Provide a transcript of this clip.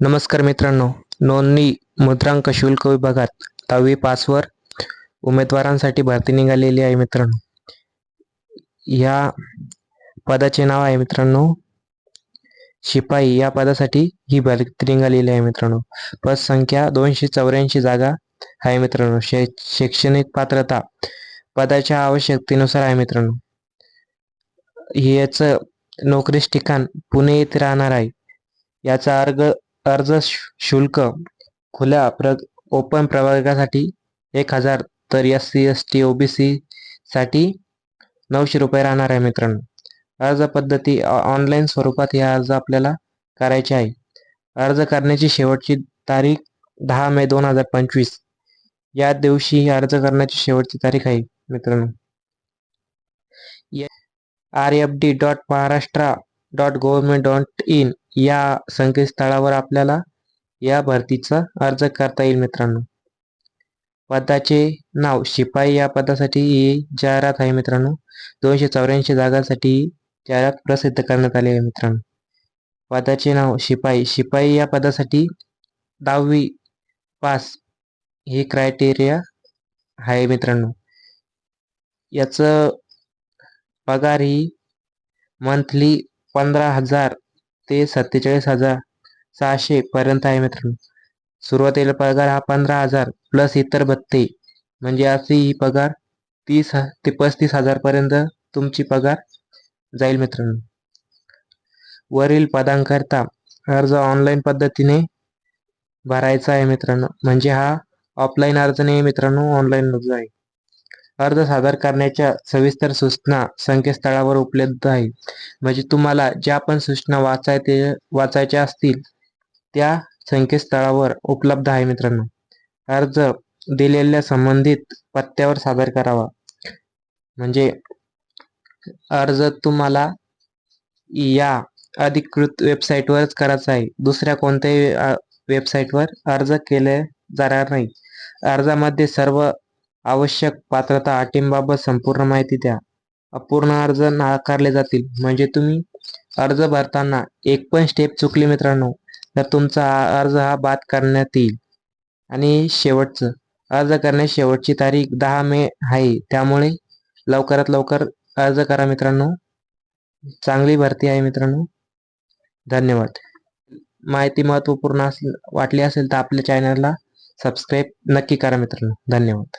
नमस्कार मित्रांनो. नोंदणी मुद्रांक शुल्क विभागात दहावी पासवर उमेदवारांसाठी भरती निघालेली आहे मित्रांनो. या पदाचे नाव आहे मित्रांनो शिपाई. या पदासाठी ही भरती निघालेली आहे मित्रांनो. पद संख्या दोनशे चौऱ्याऐंशी जागा आहे मित्रांनो. शै शैक्षणिक पात्रता पदाच्या आवश्यकतेनुसार आहे मित्रांनो. याचं नोकरीस ठिकाण पुणे येथे राहणार आहे. याचा अर्ज अर्ज शुल्क खुल्या प्र ओपन प्रवर्गासाठी एक हजार तर S C S T O B C साठी नऊशे रुपये राहणार आहे मित्रांनो. अर्ज पद्धती ऑनलाईन स्वरूपात हे अर्ज आपल्याला करायचे आहे. अर्ज करण्याची शेवटची तारीख दहा मे दोन हजार पंचवीस. या दिवशी अर्ज करण्याची शेवटची तारीख आहे मित्रांनो. R F D dot Maharashtra dot government dot in या संकेतस्थळावर आपल्याला या भरतीचा अर्ज करता येईल मित्रांनो. पदाचे नाव शिपाई या पदासाठी ही जाहिरात आहे मित्रांनो. दोनशे चौऱ्याऐंशी जागांसाठी ही जाहिरात प्रसिद्ध करण्यात आली आहे मित्रांनो. पदाचे नाव शिपाई. शिपाई या पदासाठी दहावी पास हे क्रायटेरिया आहे मित्रांनो. याचं पगार ही मंथली पंधरा हजार ते सत्तेचाळीस हजार सहाशे पर्यंत आहे मित्रांनो. सुरुवातीला पगार हा पंधरा हजार प्लस इतर भत्ते. म्हणजे अशी ही पगार तीस ते पस्तीस हजार पर्यंत तुमची पगार जाईल मित्रांनो. वरील पदांकरता अर्ज ऑनलाईन पद्धतीने भरायचा आहे मित्रांनो. म्हणजे हा ऑफलाईन अर्ज नाही मित्रांनो ऑनलाईन अर्ज आहे. अर्ज सादर करण्याच्या सविस्तर सूचना संकेतस्थळावर उपलब्ध आहे. म्हणजे तुम्हाला ज्या पण सूचना वाचायचे वाचायच्या असतील त्या संकेतस्थळावर उपलब्ध आहे मित्रांनो. अर्ज दिलेल्या संबंधित पत्त्यावर सादर करावा. म्हणजे अर्ज तुम्हाला या अधिकृत वेबसाईटवरच करायचा आहे. दुसऱ्या कोणत्याही वेबसाईटवर अर्ज केले जाणार नाही. अर्जामध्ये सर्व आवश्यक पात्रता अटींबाबत संपूर्ण माहिती द्या. अपूर्ण अर्ज नाकारले जातील. म्हणजे तुम्ही अर्ज भरताना एक पण स्टेप चुकली मित्रांनो तर तुमचा हा अर्ज हा बाद करण्यात येईल. आणि शेवटचं अर्ज करण्याची शेवटची तारीख दहा मे आहे. त्यामुळे लवकरात लवकर अर्ज करा मित्रांनो. चांगली भरती आहे मित्रांनो. धन्यवाद. माहिती महत्त्वपूर्ण असेल वाटली असेल तर आपल्या चॅनलला सबस्क्राईब नक्की करा मित्रांनो. धन्यवाद.